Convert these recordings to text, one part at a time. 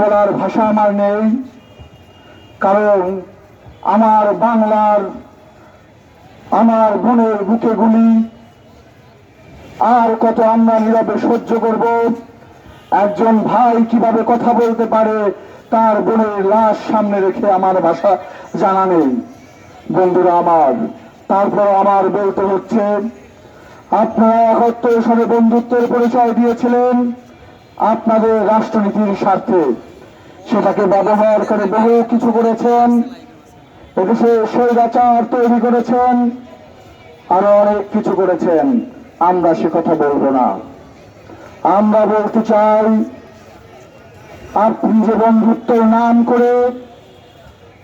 বলার ভাষা আমার নেই, কারণ আমার বাংলার, আমার বোনের বুকে গুলি আর কত আমরা নীরবে সহ্য করব? একজন ভাই কীভাবে কথা বলতে পারে? তার বোনের লাশ সামনে রেখে আমার ভাষা জানা নেই। বন্ধুরা আমার, তারপর আমার বলতে হচ্ছে, আপনারা একাত্তর সালে বন্ধুত্বের পরিচয় দিয়েছিলেন আপনাদের রাষ্ট্রনীতির স্বার্থে। সেটাকে ব্যবহার করে বহু কিছু করেছেন। এদেশে স্বৈরাচার তৈরি করেছেন। আরও অনেক কিছু করেছেন। আমরা সে কথা বলব না। আমরা বলতে চাই, আপনি যে বন্ধুত্বের নাম করে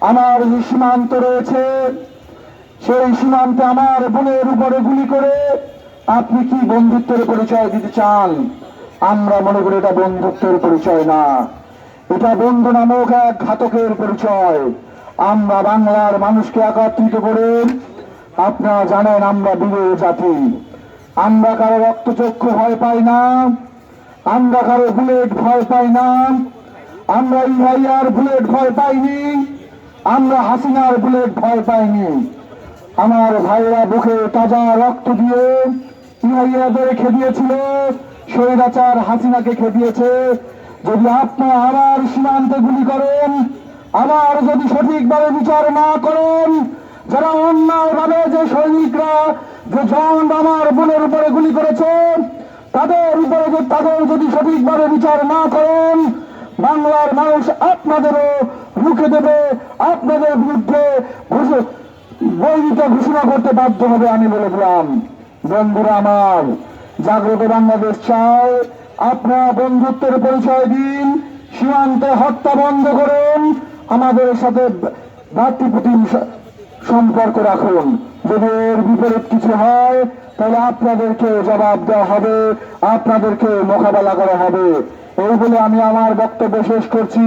আমার যে সীমান্ত রয়েছে, সেই সীমান্তে আমার বোনের উপরে গুলি করে আপনি কি বন্ধুত্বের পরিচয় দিতে চান? আমরা মনে করি এটা বন্ধুত্বের পরিচয় না। এটা বন্ধু নামক এক ঘাতকের পরিচয়। আমরা বাংলার মানুষকে একত্রিত করে, আপনারা জানেন আমরা বীরের জাতি। আমরা কারও রক্তচক্ষু ভয় পাই না, আমরা কারও বুলেট ভয় পাই না, আমরা ইহাইয়ার বুলেট ভয় পাইনি, আমরা হাসিনার বুলেট ভয় পাইনি। আমার ভাইরা বুকে তাজা রক্ত দিয়ে ইহাইয়াদের খেদিয়েছিল, স্বৈরাচার হাসিনাকে খেদিয়েছে যদি আপনারা আবার সীমান্তে গুলি করেন আবার যদি সঠিকভাবে বিচার না করেন, যারা অন্যায় ভাবে যে সৈনিকরা, যে জন আমার বোনের উপরে গুলি করেছে, তাদের উপরে তাদের যদি সঠিকভাবে বিচার না করেন, বাংলার মানুষ আপনাদেরও রুখে দেবে, আপনাদের বিরুদ্ধে বৈরিতা ঘোষণা করতে বাধ্য হবে, আমি বলে দিলাম। বন্ধুরা আমার, জাগ্রত বাংলাদেশ চায় আপনারা বন্ধুত্বের পরিচয় দিন, সীমান্ত হত্যা বন্ধ করুন, আমাদের সাথে ভাতৃপ্রতিম সম্পর্ক রাখুন। যদি এর বিপরীত কিছু হয়, তাহলে আপনাদেরকে জবাব দেওয়া হবে, আপনাদেরকে মোকাবেলা করা হবে। এই বলে আমি আমার বক্তব্য শেষ করছি।